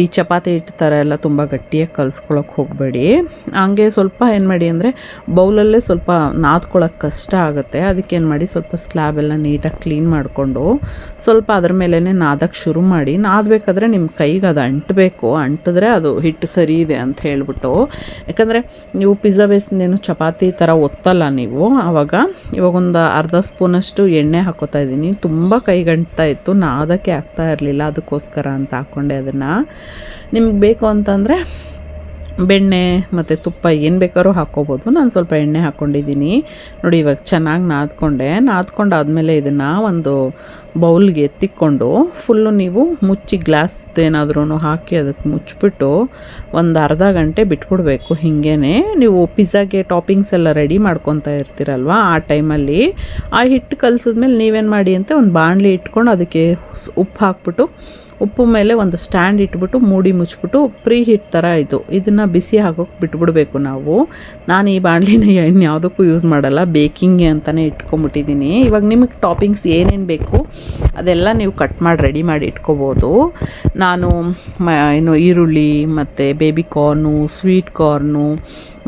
Speaker 1: ಈ ಚಪಾತಿ ಹಿಟ್ಟು ಥರ ಎಲ್ಲ ತುಂಬ ಗಟ್ಟಿಯಾಗಿ ಕಲಿಸ್ಕೊಳಕ್ಕೆ ಹೋಗಬೇಡಿ. ಹಂಗೆ ಸ್ವಲ್ಪ ಏನು ಮಾಡಿ ಅಂದರೆ ಬೌಲಲ್ಲೇ ಸ್ವಲ್ಪ ನಾದ್ಕೊಳ್ಳೋಕೆ ಕಷ್ಟ ಆಗುತ್ತೆ. ಅದಕ್ಕೆ ಏನು ಮಾಡಿ ಸ್ವಲ್ಪ ಸ್ಲ್ಯಾಬ್ ಎಲ್ಲ ನೀಟಾಗಿ ಕ್ಲೀನ್ ಮಾಡಿಕೊಂಡು ಸ್ವಲ್ಪ ಅದ್ರ ಮೇಲೇ ನಾದಕ್ಕೆ ಶುರು ಮಾಡಿ. ನಾದಬೇಕಾದ್ರೆ ನಿಮ್ಮ ಕೈಗೆ ಅದು ಅಂಟಬೇಕು. ಅಂಟಿದ್ರೆ ಅದು ಹಿಟ್ಟು ಸರಿ ಇದೆ ಅಂತ ಹೇಳ್ಬಿಟ್ಟು. ಯಾಕಂದರೆ ನೀವು ಪಿಜ್ಜಾ ಬೇಸ್ನೇನು ಚಪಾತಿ ಥರ ಒತ್ತಲ್ಲ ನೀವು ಆವಾಗ ಇವಾಗ ಒಂದು ಅರ್ಧ ಸ್ಪೂನಷ್ಟು ಎಣ್ಣೆ ಹಾಕೋತಾ ಇದ್ದೀನಿ. ತುಂಬ ಕೈಗಂಟ್ತಾ ಇತ್ತು. ನಾದಕ್ಕೆ ಆಗ್ತಾ ಇರಲಿಲ್ಲ. ಅದಕ್ಕೋಸ್ಕರ ಅಂತ ಹಾಕ್ಕೊಂಡೆ ಅದನ್ನು. ನಿಮ್ಗೆ ಬೇಕು ಅಂತಂದರೆ ಬೆಣ್ಣೆ ಮತ್ತು ತುಪ್ಪ ಏನು ಬೇಕಾದ್ರೂ ಹಾಕ್ಕೋಬೋದು ನಾನು ಸ್ವಲ್ಪ ಎಣ್ಣೆ ಹಾಕ್ಕೊಂಡಿದ್ದೀನಿ ನೋಡಿ ಇವಾಗ ಚೆನ್ನಾಗಿ ನಾದ್ಕೊಂಡೆ. ನಾದ್ಕೊಂಡಾದ್ಮೇಲೆ ಇದನ್ನು ಒಂದು ಬೌಲ್ಗೆ ಎತ್ತಿಕೊಂಡು ಫುಲ್ಲು ನೀವು ಮುಚ್ಚಿ ಗ್ಲಾಸ್ ಏನಾದ್ರೂ ಹಾಕಿ ಅದಕ್ಕೆ ಮುಚ್ಚಿಬಿಟ್ಟು ಒಂದು ಅರ್ಧ ಗಂಟೆ ಬಿಟ್ಬಿಡ್ಬೇಕು. ಹಿಂಗೇ ನೀವು ಪಿಜ್ಜಾಗೆ ಟಾಪಿಂಗ್ಸ್ ಎಲ್ಲ ರೆಡಿ ಮಾಡ್ಕೊತಾ ಇರ್ತೀರಲ್ವ ಆ ಟೈಮಲ್ಲಿ ಆ ಹಿಟ್ಟು ಕಲ್ಸಿದ್ಮೇಲೆ ನೀವೇನು ಮಾಡಿ ಅಂತ ಒಂದು ಬಾಣಲಿ ಇಟ್ಕೊಂಡು ಅದಕ್ಕೆ ಉಪ್ಪು ಹಾಕ್ಬಿಟ್ಟು, ಉಪ್ಪು ಮೇಲೆ ಒಂದು ಸ್ಟ್ಯಾಂಡ್ ಇಟ್ಬಿಟ್ಟು ಮೂಡಿ ಮುಚ್ಚಿಬಿಟ್ಟು ಪ್ರೀ ಹಿಟ್ ಥರ ಇದು, ಇದನ್ನು ಬಿಸಿ ಹಾಕೋಕೆ ಬಿಟ್ಬಿಡಬೇಕು ನಾವು. ನಾನು ಈ ಬಾಣಲಿನ ಇನ್ಯಾವುದಕ್ಕೂ ಯೂಸ್ ಮಾಡಲ್ಲ ಬೇಕಿಂಗ್ಗೆ ಅಂತಲೇ ಇಟ್ಕೊಂಬಿಟ್ಟಿದ್ದೀನಿ. ಇವಾಗ ನಿಮಗೆ ಟಾಪಿಂಗ್ಸ್ ಏನೇನು ಬೇಕು ಅದೆಲ್ಲ ನೀವು ಕಟ್ ಮಾಡಿ ರೆಡಿ ಮಾಡಿ ಇಟ್ಕೋಬೋದು. ನಾನು ಮ ಏನು ಈರುಳ್ಳಿ, ಮತ್ತು ಬೇಬಿ ಕಾರ್ನು ಸ್ವೀಟ್ ಕಾರ್ನು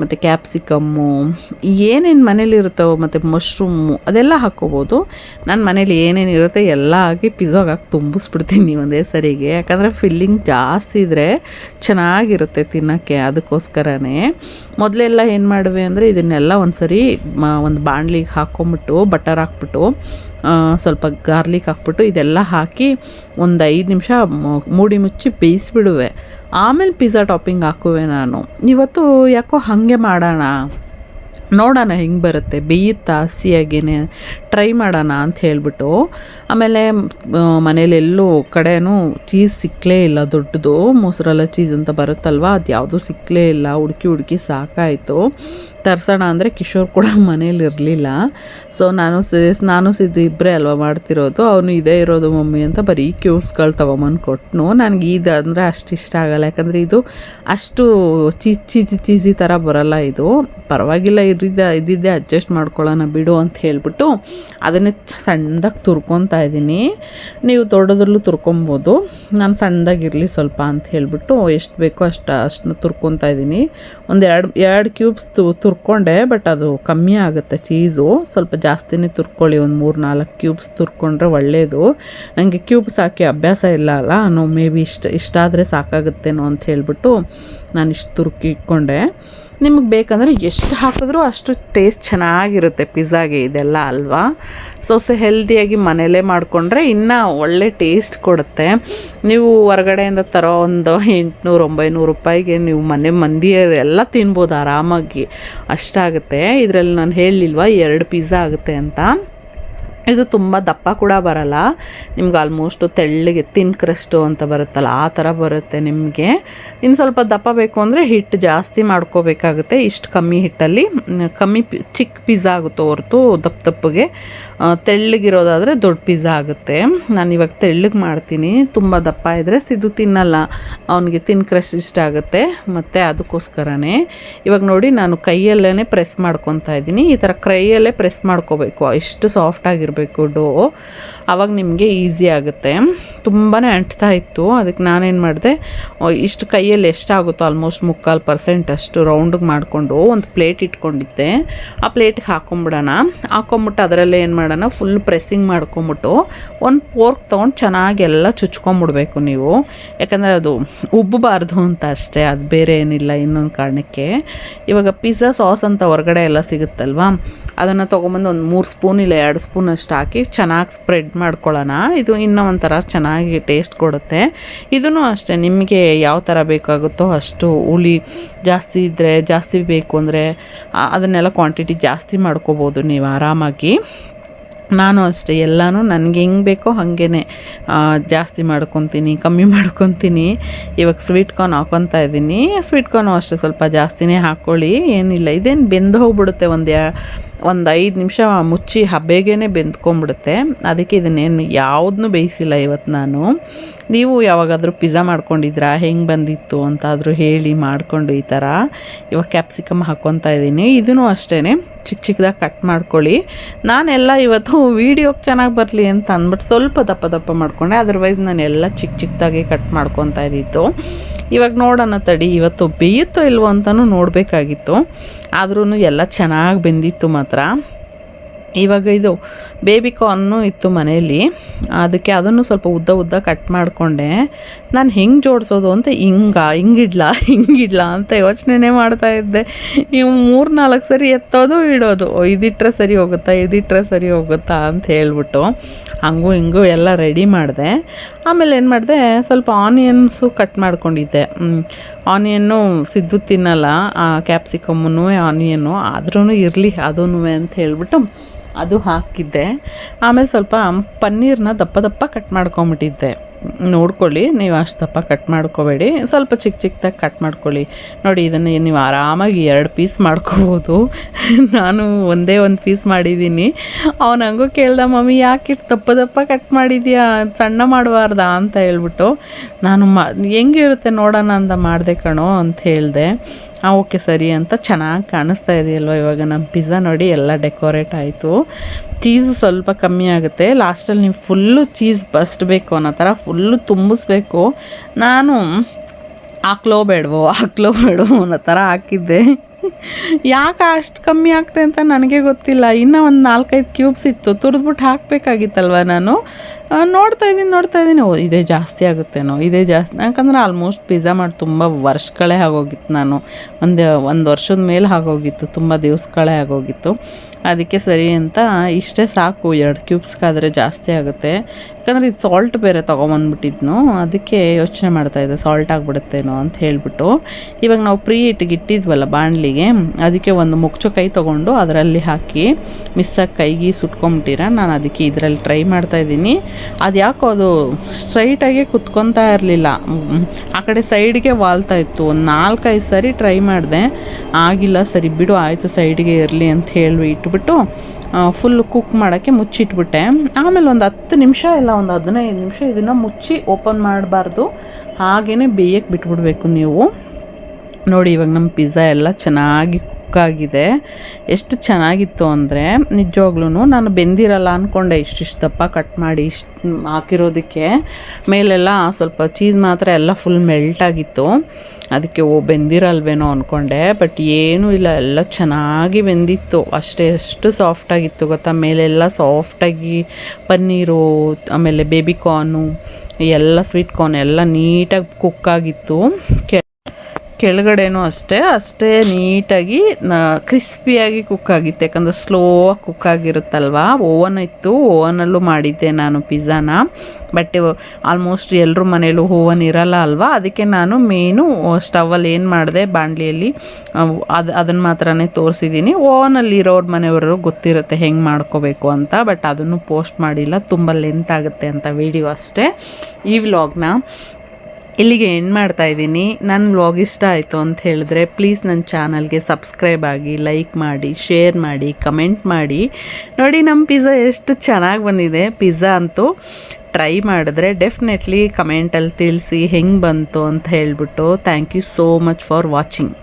Speaker 1: ಮತ್ತು ಕ್ಯಾಪ್ಸಿಕಮ್ಮು ಏನೇನು ಮನೇಲಿ ಇರುತ್ತೋ, ಮತ್ತು ಮಶ್ರೂಮು ಅದೆಲ್ಲ ಹಾಕ್ಕೋಬೋದು. ನಾನು ಮನೇಲಿ ಏನೇನು ಇರುತ್ತೆ ಎಲ್ಲ ಹಾಕಿ ಪಿಜ್ಜಾಗೆ ಹಾಕಿ ತುಂಬಿಸ್ಬಿಡ್ತೀನಿ ಒಂದೇ ಸರಿಗೆ. ಯಾಕಂದರೆ ಫಿಲ್ಲಿಂಗ್ ಜಾಸ್ತಿ ಇದ್ದರೆ ಚೆನ್ನಾಗಿರುತ್ತೆ ತಿನ್ನೋಕ್ಕೆ ಅದಕ್ಕೋಸ್ಕರನೇ. ಮೊದಲೆಲ್ಲ ಏನು ಮಾಡುವೆ ಅಂದರೆ ಇದನ್ನೆಲ್ಲ ಒಂದು ಸರಿ ಒಂದು ಬಾಣಲಿಗೆ ಹಾಕ್ಕೊಂಬಿಟ್ಟು ಬಟರ್ ಹಾಕ್ಬಿಟ್ಟು ಸ್ವಲ್ಪ ಗಾರ್ಲಿಕ್ ಹಾಕ್ಬಿಟ್ಟು ಇದೆಲ್ಲ ಹಾಕಿ ಒಂದು ಐದು ನಿಮಿಷ ಮೂಡಿ ಮುಚ್ಚಿ ಬೇಯಿಸಿಬಿಡುವೆ. ಆಮೇಲೆ ಪಿಜ್ಜಾ ಟಾಪಿಂಗ್ ಹಾಕುವೆ ನಾನು. ಇವತ್ತು ಯಾಕೋ ಹಾಗೆ ಮಾಡೋಣ? ನೋಡೋಣ ಹೆಂಗೆ ಬರುತ್ತೆ, ಬೇಯುತ್ತಾ, ಹಸಿಯಾಗೇನೆ, ಟ್ರೈ ಮಾಡೋಣ ಅಂತ ಹೇಳಿಬಿಟ್ಟು. ಆಮೇಲೆ ಮನೇಲೆಲ್ಲೂ ಕಡೆಯೂ ಚೀಸ್ ಸಿಕ್ಕಲೇ ಇಲ್ಲ, ದೊಡ್ಡದು, ಮೊಸರಲ್ಲ ಚೀಸ್ ಅಂತ ಬರುತ್ತಲ್ವ, ಅದು ಯಾವುದೂ ಸಿಕ್ಕಲೇ ಇಲ್ಲ, ಹುಡುಕಿ ಹುಡುಕಿ ಸಾಕಾಯಿತು. ತರ್ಸೋಣ ಅಂದರೆ ಕಿಶೋರ್ ಕೂಡ ಮನೇಲಿ ಇರಲಿಲ್ಲ. ಸೊ ನಾನು ನಾನು ಸಿದ್ದು ಇಬ್ಬರೇ ಅಲ್ವಾ ಮಾಡ್ತಿರೋದು, ಅವನು ಇದೇ ಇರೋದು ಮಮ್ಮಿ ಅಂತ ಬರೀ ಕ್ಯೂಸ್ಗಳು ತೊಗೊಂಬಂದು ಕೊಟ್ಟನು ನನಗೆ ಇದು ಅಂದರೆ ಅಷ್ಟು ಇಷ್ಟ ಆಗಲ್ಲ, ಯಾಕಂದರೆ ಇದು ಅಷ್ಟು ಚೀಸ್ ಚೀಸಿ ಚೀಸಿ ಥರ ಬರಲ್ಲ ಇದು. ಪರವಾಗಿಲ್ಲ ಇರಿದ್ದ ಇದ್ದಿದ್ದೆ ಅಡ್ಜಸ್ಟ್ ಮಾಡ್ಕೊಳ್ಳೋಣ ಬಿಡು ಅಂತ ಹೇಳ್ಬಿಟ್ಟು ಅದನ್ನೇ ಸಣ್ಣದಾಗಿ ತುರ್ಕೊತಾ ಇದ್ದೀನಿ. ನೀವು ದೊಡ್ಡದ್ರಲ್ಲೂ ತುರ್ಕೊಬೋದು. ನಾನು ಸಣ್ಣದಾಗಿರಲಿ ಸ್ವಲ್ಪ ಅಂತ ಹೇಳಿಬಿಟ್ಟು ಎಷ್ಟು ಬೇಕೋ ಅಷ್ಟು, ಅಷ್ಟನ್ನ ತುರ್ಕೊತಾ ಇದ್ದೀನಿ. ಒಂದು ಎರಡು ಎರಡು ಕ್ಯೂಬ್ಸ್ ತುರ್ಕೊಂಡೆ ಬಟ್ ಅದು ಕಮ್ಮಿ ಆಗುತ್ತೆ ಚೀಸು ಸ್ವಲ್ಪ ಜಾಸ್ತಿನೇ ತುರ್ಕೊಳ್ಳಿ. ಒಂದು ಮೂರು, ನಾಲ್ಕು ಕ್ಯೂಬ್ಸ್ ತುರ್ಕೊಂಡ್ರೆ ಒಳ್ಳೆಯದು ನನಗೆ ಕ್ಯೂಬ್ಸ್ ಹಾಕಿ ಅಭ್ಯಾಸ ಇಲ್ಲ ಅಲ್ಲ? ನಾವು ಮೇ ಬಿ ಇಷ್ಟ ಇಷ್ಟಾದರೆ ಸಾಕಾಗುತ್ತೇನೋ ಅಂತ ಹೇಳ್ಬಿಟ್ಟು ನಾನು ಇಷ್ಟು ತುರ್ಕಿ ಇಟ್ಕೊಂಡೆ. ನಿಮಗೆ ಬೇಕಂದರೆ ಎಷ್ಟು ಹಾಕಿದ್ರೂ ಅಷ್ಟು ಟೇಸ್ಟ್ ಚೆನ್ನಾಗಿರುತ್ತೆ ಪಿಜ್ಜಾಗೆ ಇದೆಲ್ಲ ಅಲ್ವಾ? ಸೊ ಸೊ ಹೆಲ್ದಿಯಾಗಿ ಮನೇಲೇ ಮಾಡಿಕೊಂಡ್ರೆ ಇನ್ನೂ ಒಳ್ಳೆ ಟೇಸ್ಟ್ ಕೊಡುತ್ತೆ. ನೀವು ಹೊರಗಡೆಯಿಂದ ತರೋ ಒಂದು ಎಂಟುನೂರು, ಒಂಬೈನೂರು ರೂಪಾಯಿಗೆ ನೀವು ಮನೆ ಮಂದಿಯರೆಲ್ಲ ತಿನ್ಬೋದು ಆರಾಮಾಗಿ. ಅಷ್ಟಾಗುತ್ತೆ. ಇದರಲ್ಲಿ ನಾನು ಹೇಳಲಿಲ್ವಾ, ಎರಡು ಪಿಜ್ಜಾ ಆಗುತ್ತೆ ಅಂತ? ಇದು ತುಂಬ ದಪ್ಪ ಕೂಡ ಬರಲ್ಲ. ನಿಮ್ಗೆ ಆಲ್ಮೋಸ್ಟು ತೆಳ್ಳಗೆ ತಿನ್ ಕ್ರಸ್ಟು ಅಂತ ಬರುತ್ತಲ್ಲ, ಆ ಥರ ಬರುತ್ತೆ ನಿಮಗೆ. ಇನ್ನು ಸ್ವಲ್ಪ ದಪ್ಪ ಬೇಕು ಅಂದರೆ ಹಿಟ್ಟು ಜಾಸ್ತಿ ಮಾಡ್ಕೋಬೇಕಾಗುತ್ತೆ. ಇಷ್ಟು ಕಮ್ಮಿ ಹಿಟ್ಟಲ್ಲಿ ಕಮ್ಮಿ ಪಿ ಚಿಕ್ಕ ಪಿಜ್ಜಾ ಆಗುತ್ತೆ ಹೊರತು ದಪ್ಪ ದಪ್ಪಗೆ. ತೆಳ್ಳಗಿರೋದಾದರೆ ದೊಡ್ಡ ಪಿಜ್ಜಾ ಆಗುತ್ತೆ. ನಾನು ಇವಾಗ ತೆಳ್ಳಗೆ ಮಾಡ್ತೀನಿ. ತುಂಬ ದಪ್ಪ ಇದ್ದರೆ ಸಿದು ತಿನ್ನಲ್ಲ. ಅವನಿಗೆ ತಿನ್ ಕ್ರಸ್ಟ್ ಇಷ್ಟ ಆಗುತ್ತೆ. ಮತ್ತು ಅದಕ್ಕೋಸ್ಕರನೇ. ಇವಾಗ ನೋಡಿ ನಾನು ಕೈಯಲ್ಲೇ ಪ್ರೆಸ್ ಮಾಡ್ಕೊತಾ ಇದ್ದೀನಿ. ಈ ಥರ ಕೈಯಲ್ಲೇ ಪ್ರೆಸ್ ಮಾಡ್ಕೋಬೇಕು. ಎಷ್ಟು ಸಾಫ್ಟಾಗಿರ್ಬೇಕು ಆಗಿರಬೇಕು ಡೋ. ಆವಾಗ ನಿಮಗೆ ಈಸಿ ಆಗುತ್ತೆ. ತುಂಬಾ ಅಂಟ್ತಾ ಇತ್ತು. ಅದಕ್ಕೆ ನಾನೇನು ಮಾಡಿದೆ ಇಷ್ಟು ಕೈಯಲ್ಲಿ ಎಷ್ಟಾಗುತ್ತೋ ಆಲ್ಮೋಸ್ಟ್ ಮುಕ್ಕಾಲು ಪರ್ಸೆಂಟ್ ಅಷ್ಟು ರೌಂಡಿಗೆ ಮಾಡಿಕೊಂಡು ಒಂದು ಪ್ಲೇಟ್ ಇಟ್ಕೊಂಡಿದ್ದೆ. ಆ ಪ್ಲೇಟ್ಗೆ ಹಾಕೊಂಬಿಡೋಣ. ಹಾಕೊಂಬಿಟ್ಟು ಅದರಲ್ಲೇ ಏನು ಮಾಡೋಣ ಫುಲ್ ಪ್ರೆಸ್ಸಿಂಗ್ ಮಾಡ್ಕೊಂಬಿಟ್ಟು ಒಂದು ಪೋರ್ಕ್ ತೊಗೊಂಡು ಚೆನ್ನಾಗೆಲ್ಲ ಚುಚ್ಕೊಂಬಿಡ್ಬೇಕು ನೀವು. ಯಾಕಂದರೆ ಅದು ಉಬ್ಬಬಾರ್ದು ಅಂತ ಅಷ್ಟೇ, ಅದು ಬೇರೆ ಏನಿಲ್ಲ ಇನ್ನೊಂದು ಕಾರಣಕ್ಕೆ. ಇವಾಗ ಪಿಜ್ಜಾ ಸಾಸ್ ಅಂತ ಹೊರಗಡೆ ಎಲ್ಲ ಸಿಗುತ್ತಲ್ವಾ? ಅದನ್ನು ತೊಗೊಂಬಂದು ಒಂದು ಮೂರು ಸ್ಪೂನ್ ಇಲ್ಲ ಎರಡು ಸ್ಪೂನ್ ಅಷ್ಟು ಹಾಕಿ ಚೆನ್ನಾಗಿ ಸ್ಪ್ರೆಡ್ ಮಾಡ್ಕೊಳ್ಳೋಣ. ಇದು ಇನ್ನೂ ಒಂಥರ ಚೆನ್ನಾಗಿ ಟೇಸ್ಟ್ ಕೊಡುತ್ತೆ. ಇದೂ ಅಷ್ಟೇ, ನಿಮಗೆ ಯಾವ ಥರ ಬೇಕಾಗುತ್ತೋ ಅಷ್ಟು ಹುಳಿ ಜಾಸ್ತಿ ಇದ್ದರೆ ಜಾಸ್ತಿ ಬೇಕು ಅಂದರೆ ಅದನ್ನೆಲ್ಲ ಕ್ವಾಂಟಿಟಿ ಜಾಸ್ತಿ ಮಾಡ್ಕೋಬೋದು ನೀವು ಆರಾಮಾಗಿ. ನಾನು ಅಷ್ಟೇ, ಎಲ್ಲನೂ ನನಗೆ ಹೆಂಗೆ ಬೇಕೋ ಹಾಗೇ ಜಾಸ್ತಿ ಮಾಡ್ಕೊತೀನಿ, ಕಮ್ಮಿ ಮಾಡ್ಕೊತೀನಿ. ಇವಾಗ ಸ್ವೀಟ್ ಕಾರ್ನ್ ಹಾಕೊತಾ ಇದ್ದೀನಿ. ಸ್ವೀಟ್ ಕಾರ್ನು ಅಷ್ಟೇ, ಸ್ವಲ್ಪ ಜಾಸ್ತಿನೇ ಹಾಕ್ಕೊಳ್ಳಿ ಏನಿಲ್ಲ. ಇದೇನು ಬೆಂದು ಹೋಗ್ಬಿಡುತ್ತೆ ಒಂದು ಒಂದು ಐದು ನಿಮಿಷ ಮುಚ್ಚಿ ಹಬ್ಬೆಗೇ ಬೆಂದ್ಕೊಂಬಿಡುತ್ತೆ ಅದಕ್ಕೆ ಇದನ್ನೇನು ಯಾವುದನ್ನೂ ಬೇಯಿಸಿಲ್ಲ ಇವತ್ತು ನಾನು. ನೀವು ಯಾವಾಗಾದರೂ ಪಿಜ್ಜಾ ಮಾಡ್ಕೊಂಡಿದ್ರಾ? ಹೆಂಗೆ ಬಂದಿತ್ತು ಅಂತಾದರೂ ಹೇಳಿ ಮಾಡಿಕೊಂಡು ಈ ಥರ ಇವಾಗ ಕ್ಯಾಪ್ಸಿಕಮ್ ಹಾಕ್ಕೊತಾ ಇದ್ದೀನಿ. ಇದೂ ಅಷ್ಟೇ ಚಿಕ್ಕ ಚಿಕ್ಕದಾಗಿ ಕಟ್ ಮಾಡ್ಕೊಳ್ಳಿ. ನಾನೆಲ್ಲ ಇವತ್ತು ವೀಡಿಯೋಗೆ ಚೆನ್ನಾಗಿ ಬರಲಿ ಅಂತ ಅಂದ್ಬಿಟ್ಟು ಸ್ವಲ್ಪ ದಪ್ಪ ದಪ್ಪ ಮಾಡ್ಕೊಂಡೆ. ಅದರ್ವೈಸ್ ನಾನು ಎಲ್ಲ ಚಿಕ್ಕ ಚಿಕ್ಕದಾಗಿ ಕಟ್ ಮಾಡ್ಕೊತಾ ಇದ್ದಿತ್ತು ಇವಾಗ ನೋಡೋಣ ತಡಿ, ಇವತ್ತು ಬೇಯುತ್ತೋ ಇಲ್ವೋ ಅಂತಲೂ ನೋಡಬೇಕಾಗಿತ್ತು. ಆದ್ರೂ ಎಲ್ಲ ಚೆನ್ನಾಗಿ ಬೆಂದಿತ್ತು ಮಾತ್ರ. ಇವಾಗ ಇದು ಬೇಬಿ ಕಾರ್ನು ಇತ್ತು ಮನೆಯಲ್ಲಿ ಅದಕ್ಕೆ ಅದನ್ನು ಸ್ವಲ್ಪ ಉದ್ದ ಉದ್ದ ಕಟ್ ಮಾಡಿಕೊಂಡೆ. ನಾನು ಹೆಂಗೆ ಜೋಡಿಸೋದು ಅಂತ ಹಿಂಗ, ಹಿಂಗಿಡ್ಲಾ ಹಿಂಗಿಡ್ಲಾ ಅಂತ ಯೋಚನೆ ಮಾಡ್ತಾ ಇದ್ದೆ. ನೀವು ಮೂರು ನಾಲ್ಕು ಸರಿ ಎತ್ತೋದು, ಇಡೋದು. ಇದಿಟ್ರೆ ಸರಿ ಹೋಗುತ್ತಾ, ಇದಿಟ್ರೆ ಸರಿ ಹೋಗುತ್ತಾ ಅಂತ ಹೇಳ್ಬಿಟ್ಟು ಹಂಗೂ ಹಿಂಗೂ ಎಲ್ಲ ರೆಡಿ ಮಾಡಿದೆ. ಆಮೇಲೆ ಏನು ಮಾಡಿದೆ, ಸ್ವಲ್ಪ ಆನಿಯನ್ಸು ಕಟ್ ಮಾಡ್ಕೊಂಡಿದ್ದೆ. ಆನಿಯನ್ನು ಸಿದ್ದು ತಿನ್ನಲ್ಲ ಕ್ಯಾಪ್ಸಿಕಮ್ಮು ಆನಿಯನ್ನು ಆದ್ರೂ ಇರಲಿ ಅದೂ ಅಂತ ಹೇಳ್ಬಿಟ್ಟು ಅದು ಹಾಕಿದ್ದೆ. ಆಮೇಲೆ ಸ್ವಲ್ಪ ಪನ್ನೀರನ್ನ ದಪ್ಪ ದಪ್ಪ ಕಟ್ ಮಾಡ್ಕೊಂಬಿಟ್ಟಿದ್ದೆ. ನೋಡ್ಕೊಳ್ಳಿ, ನೀವು ಅಷ್ಟು ದಪ್ಪ ಕಟ್ ಮಾಡ್ಕೋಬೇಡಿ. ಸ್ವಲ್ಪ ಚಿಕ್ಕ ಚಿಕ್ಕದಾಗಿ ಕಟ್ ಮಾಡ್ಕೊಳ್ಳಿ. ನೋಡಿ, ಇದನ್ನು ನೀವು ಆರಾಮಾಗಿ ಎರಡು ಪೀಸ್ ಮಾಡ್ಕೋಬೋದು. ನಾನು ಒಂದೇ ಒಂದು ಪೀಸ್ ಮಾಡಿದ್ದೀನಿ. ಅವನು ಹಂಗೂ ಕೇಳ್ದ, ಮಮ್ಮಿ, ಯಾಕೆ ದಪ್ಪ ದಪ್ಪ ಕಟ್ ಮಾಡಿದ್ಯಾ? ಸಣ್ಣ ಮಾಡಬಾರ್ದಾ? ಅಂತ ಹೇಳ್ಬಿಟ್ಟು, ನಾನು ಮಾ, ಹೆಂಗಿರುತ್ತೆ ನೋಡೋಣ ಅಂತ ಮಾಡಿದೆ ಕಣೋ, ಅಂತ ಹೇಳಿದೆ. ಹಾಂ ಓಕೆ ಸರಿ ಅಂತ ಚೆನ್ನಾಗಿ ಕಾಣಿಸ್ತಾ ಇದೆಯಲ್ವ ಇವಾಗ? ನಮ್ಮ ಪಿಜ್ಜಾ ನೋಡಿ ಎಲ್ಲ ಡೆಕೋರೇಟ್ ಆಯಿತು. ಚೀಸ್ ಸ್ವಲ್ಪ ಕಮ್ಮಿ ಆಗುತ್ತೆ. ಲಾಸ್ಟಲ್ಲಿ ನೀವು ಫುಲ್ಲು ಚೀಸ್ ಬಸ್ಟ್ಬೇಕು ಅನ್ನೋ ಥರ ಫುಲ್ಲು ತುಂಬಿಸ್ಬೇಕು. ನಾನು ಹಾಕ್ಲೋ ಬೇಡವೋ ಹಾಕ್ಲೋ ಬೇಡವೋ ಅನ್ನೋ ಥರ ಹಾಕಿದ್ದೆ. ಯಾಕೆ ಅಷ್ಟು ಕಮ್ಮಿ ಆಗ್ತೆ ಅಂತ ನನಗೆ ಗೊತ್ತಿಲ್ಲ. ಇನ್ನೂ ಒಂದು ನಾಲ್ಕೈದು ಕ್ಯೂಬ್ಸ್ ಇತ್ತು. ತುರಿದ್ಬಿಟ್ಟು ಹಾಕಬೇಕಾಗಿತ್ತಲ್ವ ನಾನು? ನೋಡ್ತಾ ಇದ್ದೀನಿ ನೋಡ್ತಾ ಇದ್ದೀನಿ. ಓ, ಇದೇ ಜಾಸ್ತಿ ಆಗುತ್ತೇನೋ ಇದೇ ಜಾಸ್ತಿ. ಯಾಕಂದ್ರೆ ಆಲ್ಮೋಸ್ಟ್ ಪಿಜ್ಜಾ ಮಾಡಿ ತುಂಬ ವರ್ಷಗಳೇ ಆಗೋಗಿತ್ತು ನಾನು. ಒಂದು ಒಂದು ವರ್ಷದ ಮೇಲೆ ಆಗೋಗಿತ್ತು. ತುಂಬ ದಿವಸಗಳೇ ಆಗೋಗಿತ್ತು. ಅದಕ್ಕೆ ಸರಿ ಅಂತ ಇಷ್ಟೇ ಸಾಕು. ಎರಡು ಕ್ಯೂಬ್ಸ್ಗಾದರೆ ಜಾಸ್ತಿ ಆಗುತ್ತೆ. ಯಾಕಂದರೆ ಇದು ಸಾಲ್ಟ್ ಬೇರೆ ತೊಗೊಂಬಂದ್ಬಿಟ್ಟಿದ್ನು, ಅದಕ್ಕೆ ಯೋಚನೆ ಮಾಡ್ತಾಯಿದ್ದೆ ಸಾಲ್ಟ್ ಆಗಿಬಿಡುತ್ತೇನೋ ಅಂತ ಹೇಳಿಬಿಟ್ಟು. ಇವಾಗ ನಾವು ಪ್ರೀ ಇಟ್ಟಿಗೆ ಇಟ್ಟಿದ್ವಲ್ಲ ಬಾಣಲಿಗೆ, ಅದಕ್ಕೆ ಒಂದು ಮುಚ್ಚು ಕೈ ತೊಗೊಂಡು ಅದರಲ್ಲಿ ಹಾಕಿ ಮಿಸ್ಸಾಗಿ ಕೈಗೆ ಸುಟ್ಕೊಂಬಿಟ್ಟಿರ ನಾನು ಅದಕ್ಕೆ ಇದರಲ್ಲಿ ಟ್ರೈ ಮಾಡ್ತಾಯಿದ್ದೀನಿ ಅದು ಯಾಕೋ ಅದು ಸ್ಟ್ರೈಟಾಗೆ ಕುತ್ಕೊತಾ ಇರಲಿಲ್ಲ. ಆ ಕಡೆ ಸೈಡ್ಗೆ ವಾಲ್ತಾ ಇತ್ತು. ಒಂದು ನಾಲ್ಕೈದು ಸರಿ ಟ್ರೈ ಮಾಡಿದೆ. ಆಗಿಲ್ಲ, ಸರಿ ಬಿಡು, ಆಯಿತು ಸೈಡ್ಗೆ ಇರಲಿ ಅಂತ ಹೇಳಿ ಇಟ್ಬಿಟ್ಟು ಫುಲ್ ಕುಕ್ ಮಾಡೋಕ್ಕೆ ಮುಚ್ಚಿಟ್ಬಿಟ್ಟೆ. ಆಮೇಲೆ ಒಂದು ಹತ್ತು ನಿಮಿಷ ಇಲ್ಲ, ಒಂದು ಹದಿನೈದು ನಿಮಿಷ ಇದನ್ನು ಮುಚ್ಚಿ ಓಪನ್ ಮಾಡಬಾರ್ದು. ಹಾಗೇ ಬೇಯಕ್ಕೆ ಬಿಟ್ಬಿಡ್ಬೇಕು ನೀವು. ನೋಡಿ ಇವಾಗ ನಮ್ಮ ಪಿಜ್ಜಾ ಎಲ್ಲ ಚೆನ್ನಾಗಿ ಕುಕ್ಕಾಗಿದೆ ಎಷ್ಟು ಚೆನ್ನಾಗಿತ್ತು ಅಂದರೆ, ನಿಜವಾಗ್ಲೂ ನಾನು ಬೆಂದಿರಲ್ಲ ಅಂದ್ಕೊಂಡೆ ಇಷ್ಟಿಷ್ಟು ದಪ್ಪ ಕಟ್ ಮಾಡಿ ಇಷ್ಟು ಹಾಕಿರೋದಕ್ಕೆ. ಮೇಲೆಲ್ಲ ಸ್ವಲ್ಪ ಚೀಸ್ ಮಾತ್ರ ಎಲ್ಲ ಫುಲ್ ಮೆಲ್ಟಾಗಿತ್ತು ಅದಕ್ಕೆ, ಓ, ಬೆಂದಿರಲ್ವೇನೋ ಅಂದ್ಕೊಂಡೆ ಬಟ್ ಏನೂ ಇಲ್ಲ, ಎಲ್ಲ ಚೆನ್ನಾಗಿ ಬೆಂದಿತ್ತು. ಅಷ್ಟೇ, ಎಷ್ಟು ಸಾಫ್ಟಾಗಿತ್ತು ಗೊತ್ತಾ? ಮೇಲೆಲ್ಲ ಸಾಫ್ಟಾಗಿ ಪನ್ನೀರು, ಆಮೇಲೆ ಬೇಬಿ ಕಾರ್ನು ಎಲ್ಲ ಸ್ವೀಟ್ ಕಾರ್ನ್ ಎಲ್ಲ ನೀಟಾಗಿ ಕುಕ್ಕಾಗಿತ್ತು ಕೆ ಕೆಳಗಡೆನೂ ಅಷ್ಟೇ ಅಷ್ಟೇ ನೀಟಾಗಿ ಕ್ರಿಸ್ಪಿಯಾಗಿ ಕುಕ್ ಆಗಿತ್ತು. ಯಾಕಂದರೆ ಸ್ಲೋ ಆಗಿ ಕುಕ್ ಆಗಿರುತ್ತಲ್ವ? ಓವನ್ ಇತ್ತು ಓವನಲ್ಲೂ ಮಾಡಿದ್ದೆ ನಾನು ಪಿಜ್ಜಾನ ಬಟ್ ಆಲ್ಮೋಸ್ಟ್ ಎಲ್ಲರೂ ಮನೇಲೂ ಓವನ್ ಇರಲ್ಲ ಅಲ್ವಾ? ಅದಕ್ಕೆ ನಾನು ಮೇನು ಸ್ಟವಲ್ಲಿ ಏನು ಮಾಡಿದೆ, ಬಾಣಲಿಯಲ್ಲಿ ಅದು ಅದನ್ನು ಮಾತ್ರನೇ ತೋರಿಸಿದ್ದೀನಿ. ಓವನಲ್ಲಿ ಇರೋರ ಮನೆಯವರು ಗೊತ್ತಿರುತ್ತೆ ಹೆಂಗೆ ಮಾಡ್ಕೋಬೇಕು ಅಂತ ಬಟ್ ಅದನ್ನು ಪೋಸ್ಟ್ ಮಾಡಿಲ್ಲ. ತುಂಬ ಲೆಂತ್ ಆಗುತ್ತೆ ಅಂತ ವಿಡಿಯೋ ಅಷ್ಟೇ. ಈ ವ್ಲಾಗ್ನ ಇಲ್ಲಿಗೆ ಎಂಡ್ ಮಾಡ್ತಾ ಇದ್ದೀನಿ. ನನ್ನ ವ್ಲಾಗ್ ಇಷ್ಟ ಆಯಿತು ಅಂತ ಹೇಳಿದ್ರೆ ಪ್ಲೀಸ್ ನನ್ನ ಚಾನಲ್ಗೆ ಸಬ್ಸ್ಕ್ರೈಬ್ ಆಗಿ ಲೈಕ್ ಮಾಡಿ ಶೇರ್ ಮಾಡಿ ಕಮೆಂಟ್ ಮಾಡಿ. ನೋಡಿ ನಮ್ಮ ಪಿಜ್ಜಾ ಎಷ್ಟು ಚೆನ್ನಾಗಿ ಬಂದಿದೆ. ಪಿಜ್ಜಾ ಅಂತೂ ಟ್ರೈ ಮಾಡಿದ್ರೆ ಡೆಫಿನೆಟ್ಲಿ ಕಮೆಂಟಲ್ಲಿ ತಿಳಿಸಿ ಹೆಂಗೆ ಬಂತು ಅಂತ ಹೇಳಿಬಿಟ್ಟು. Thank you so much for watching